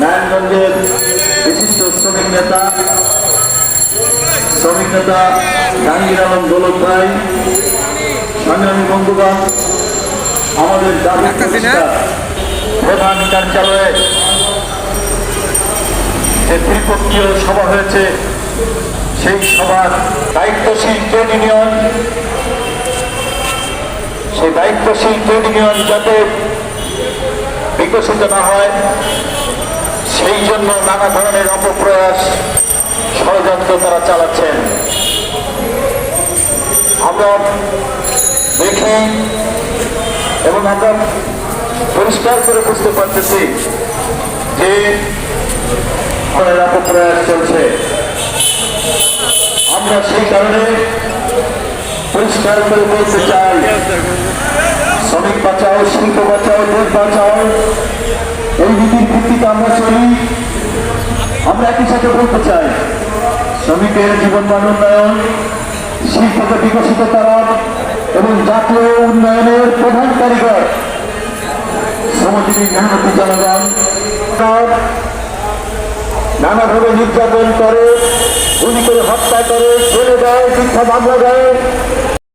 নারায়ণগঞ্জের বিশিষ্ট শ্রমিক নেতা শ্রমিক নেতা জাহাঙ্গীর আলম দৌলত ভাই সংগ্রামী বন্ধুগণ আমাদের দাবি। প্রধান কার্যালয়ে যে ত্রিপক্ষীয় সভা হয়েছে সেই সভার দায়িত্বশীল ট্রেড ইউনিয়ন সেই দায়িত্বশীল ট্রেড ইউনিয়ন যাতে বিকশিত না হয় সেই জন্য নানা ধরনের অপপ্রয়াস ষড়যন্ত্র তারা চালাচ্ছেন। আমরা দেখি এবং আমরা পরিষ্কার করে বুঝতে পারতেছি যে ধরনের অপপ্রয়াস চলছে। আমরা সেই কারণে পরিষ্কার করে বলতে চাই, শ্রমিক বাঁচাও, শিল্প বাঁচাও দেশ বাঁচাও সাথে বলতে চাই, শ্রমিকের জীবনমান উন্নয়ন শিল্পকে বিকশিত করা এবং জাতীয় উন্নয়নের প্রধান কারিগর শ্রমজীবী মেহনতি জনগণ। নানাভাবে নির্যাতন করে, গুলি করে হত্যা করে জেলে দেয় মিথ্যা মামলা দেয়।